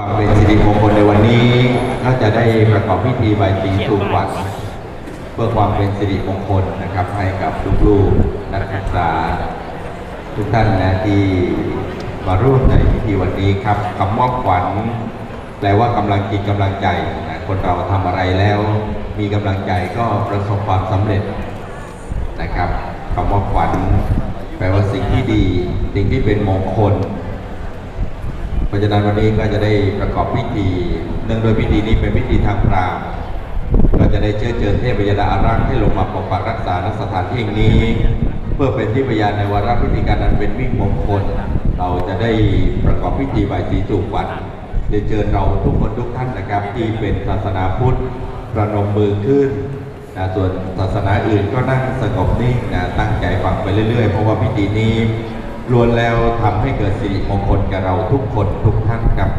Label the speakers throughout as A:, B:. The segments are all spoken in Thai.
A: ความเป็นสิริมงคลในวันนี้ก็จะได้ประกอบพิธีใบตีสู่วัญเพื่อความเป็นสิริมงคลนะครับ ให้กับลูกๆนักศึกษา ทุกท่านนะที่มาร่วมในพิธีวันนี้ครับคำมอบขวัญแปลว่ากำลังจิตกำลังใจนะคนเราทำอะไรแล้ว มีกำลังใจก็ประสบความสำเร็จนะครับคำมอบขวัญแปลว่าสิ่งที่ดี สิ่งที่เป็นมงคล เพราะฉะนั้นวันนี้ก็จะได้ประกอบพิธีเนื่องโดยพิธีนี้เป็นพิธีทางพราหมณ์ก็จะได้เชื้อเชิญเทพยดาอารักษ์ให้ลงมาปกปักรักษาณสถานที่แห่งนี้ เพื่อเป็นที่พยานในวาระพิธีการนั้นเป็นมิ่งมงคล เราจะได้ประกอบพิธีไหว้ศรีจุกวันเดี๋ยวเชิญเราทุกคนทุกท่านนะครับ ที่เป็นศาสนาพุทธประนมมือขึ้นนะส่วนศาสนาอื่นก็นั่งสงบนิ่งนะตั้งใจฟังไปเรื่อยๆ เพราะว่าพิธีนี้ ล้วนแล้วทำให้เกิดสิริมงคลกับเราทุกคนทุกท่านครับ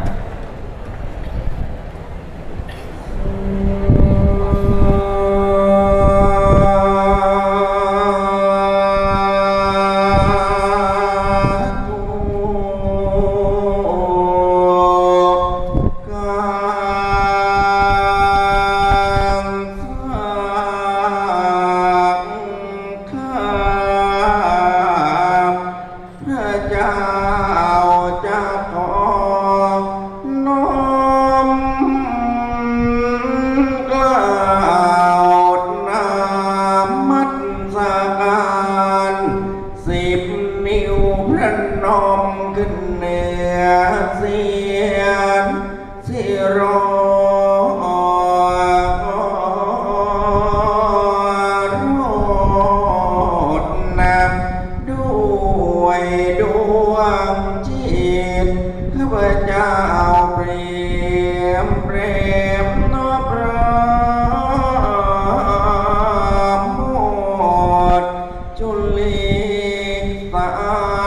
B: สา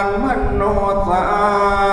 B: รมโนสาร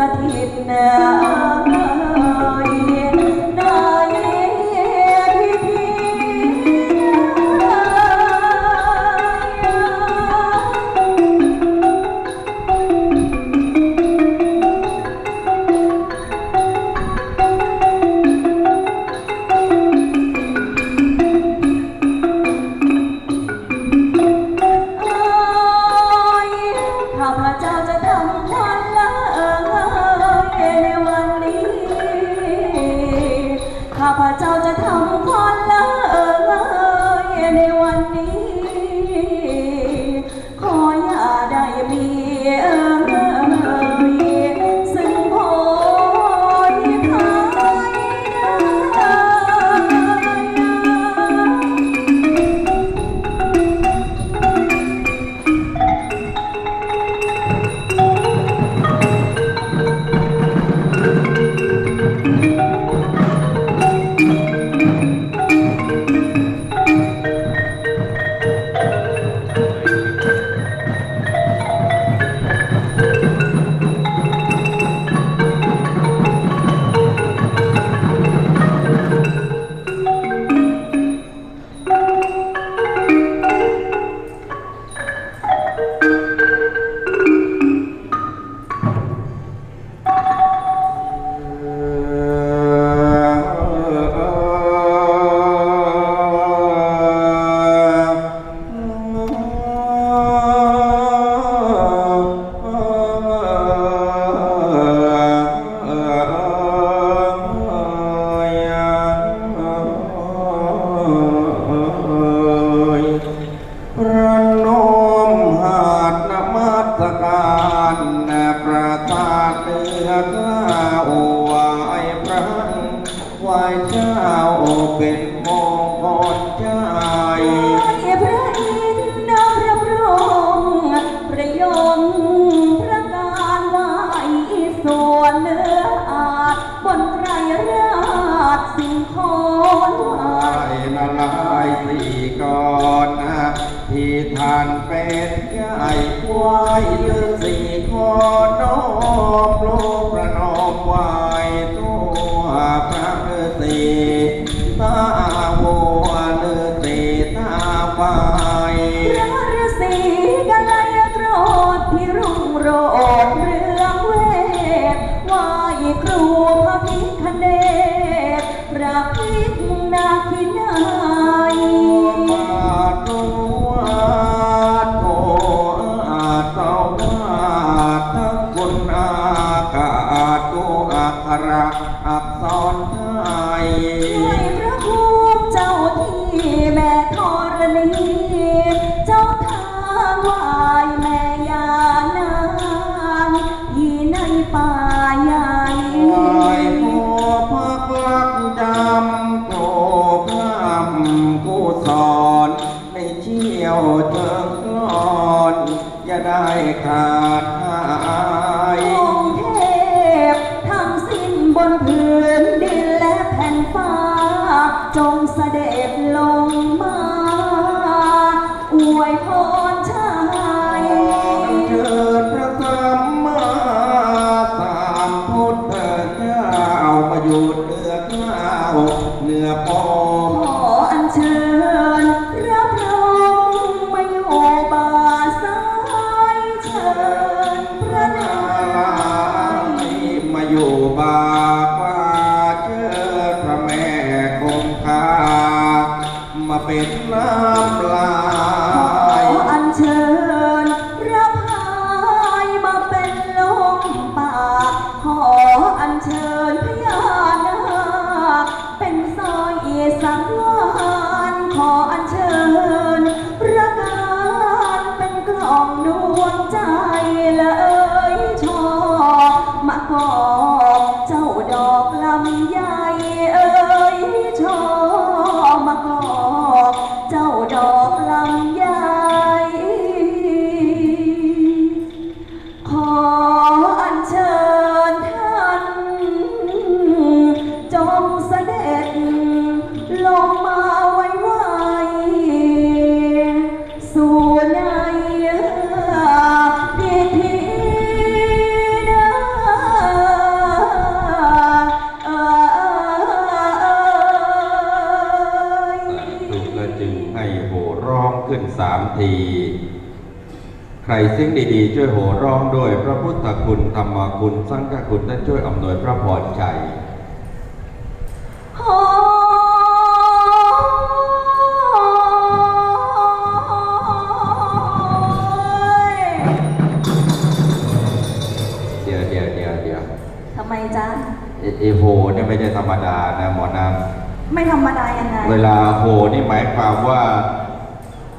B: ส
A: ถิตเนื้
C: อ
B: ไห
C: อ
B: ม สา
C: ม
B: ที
C: ใค
A: รซึ่งดีๆ ช่วยโห่ร้องด้วยพระพุทธคุณธรรมคุณสังฆคุณและช่วยอำนวยพระพรใจ
C: โอ้ย
A: เดี๋ยวเดี๋ยวเดี๋ยวเดี๋ยว
C: ทำไมจ๊ะ
A: เอเอโหเนี่ยไม่ใช่ธรรมดานะหมอนาง
C: ไม่ธรรมดายังไง
A: เวลาโหนี่หมายความว่า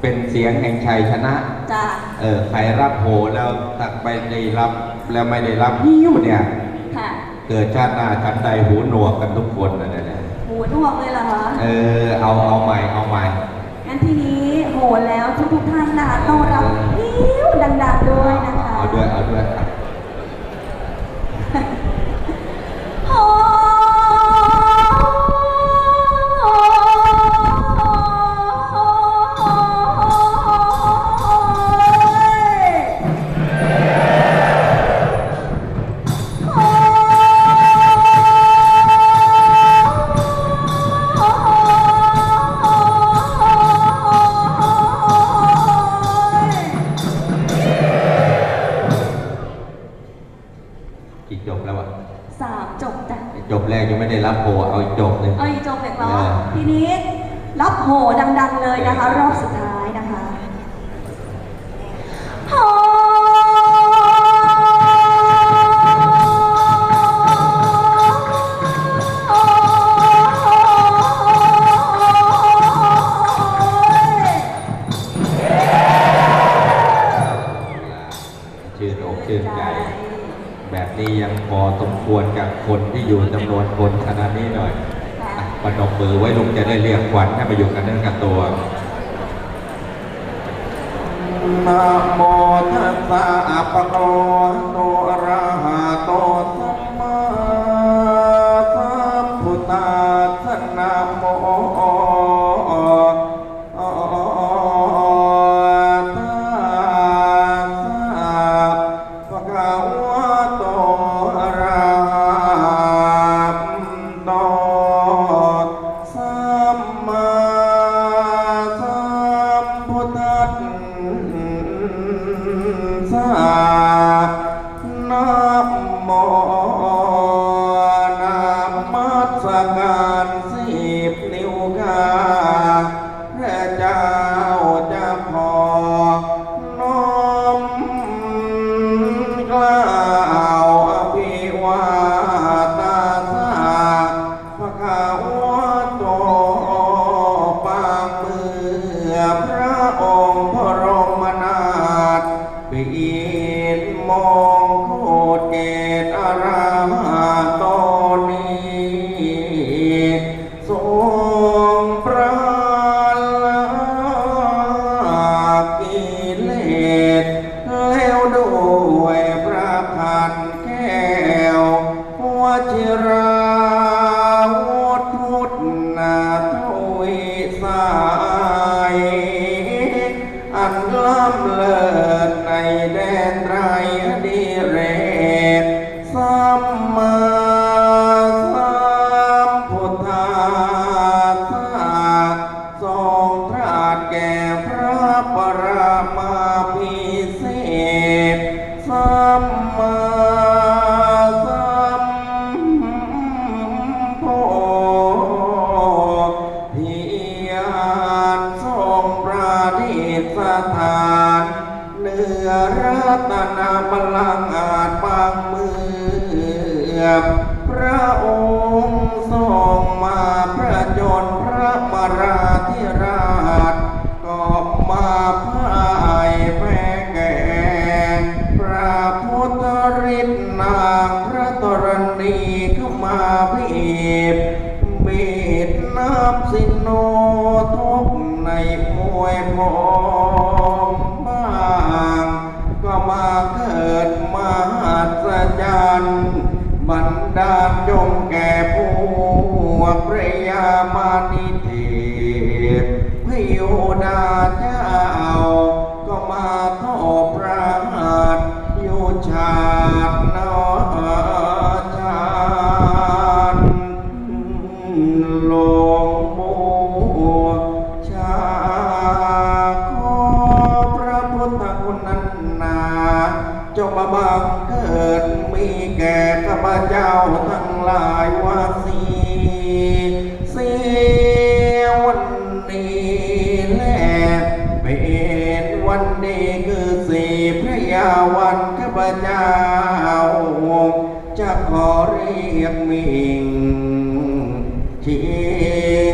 A: เป็นเสียงแห่งชัยชนะ
C: จ้ะ
A: เออ ใครรับโหแล้วตักไปได้รับแล้วไม่ได้รับยิ้วเนี่ย
C: ค่ะ
A: เกิดชาติหน้าชั้นใดหูหนวกกันทุกคนนะเนี่ย
C: หูหนวกเลยเหรอคะ
A: เออ เอาเอาใหม่เอาใหม่
C: งั้นทีนี้โหแล้วทุกทุกๆท่านนะคะต้องรับนิ้วดังๆด้วยนะคะ
A: เอาด้วยเอาด้วย
C: ท้ายนะคะหอ
A: ชื่นอกชื่ใจ แบบนี้ยังพอสมควรกับคนที่อยู่จำนวนคนขนาดนี้หน่อยประนมมือไว้ลุงจะได้เรียกขวัญให้มาอยู่กันเนื่องกับตัว
B: นะโมทัสสะภะคะะโตอะระหะโต que ในอวยพรบ้างก็มาเกิดมาหัสจรรย์บันดาจงแก่ผู้พระยามานิเทพพโยดาจา แลเป็นวันดีคือสี่พระยาวันข้าพเจ้าจะขอเรียกมิ่งชิ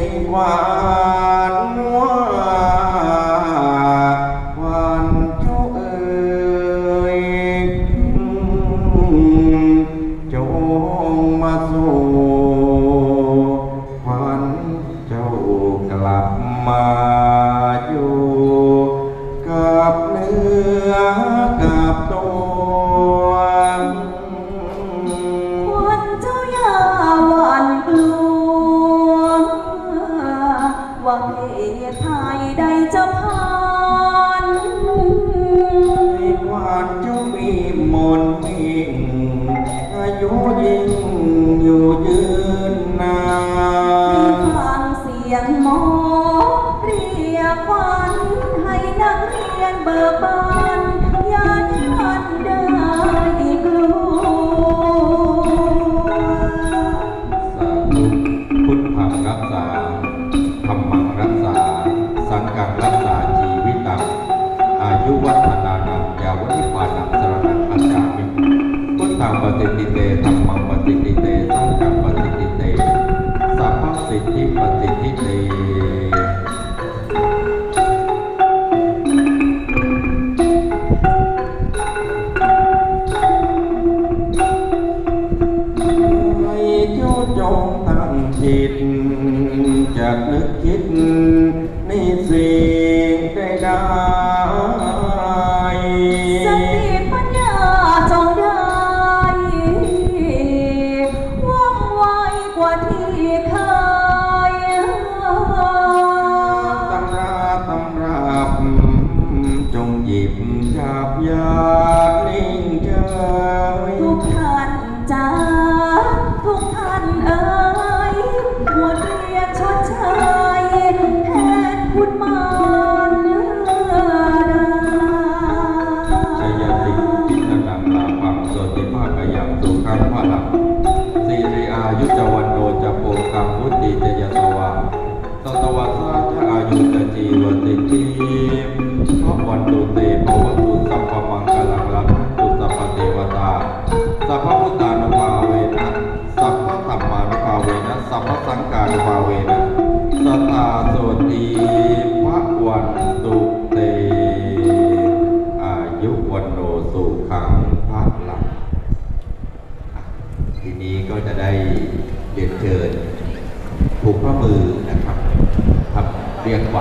B: งว่า
C: ไทยไดจะพาน
B: ความจะมีมน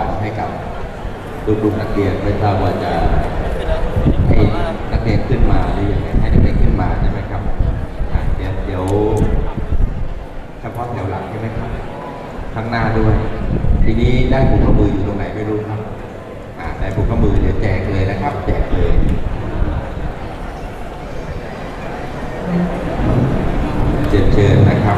B: ั
C: ญให้กับลูกๆนักเรียนไม่
A: ทราบว่าจะให้นักเรียน
B: ขึ้
A: น
D: มาหรือยั
A: งไง
D: ให้นักเรียนขึ้นมาใช่
A: ไหมครับเดี๋ยวเฉพาะแถวหลังใช่ไหมครับข้างหน้าด้วย ทีนี้ได้ผูกข้อมืออยู่ตรงไหนไม่รู้ครับได้ผูกข้อมือเดี๋ยวแจกเลยนะครับ แจกเลยเชิญเชิญนะครับ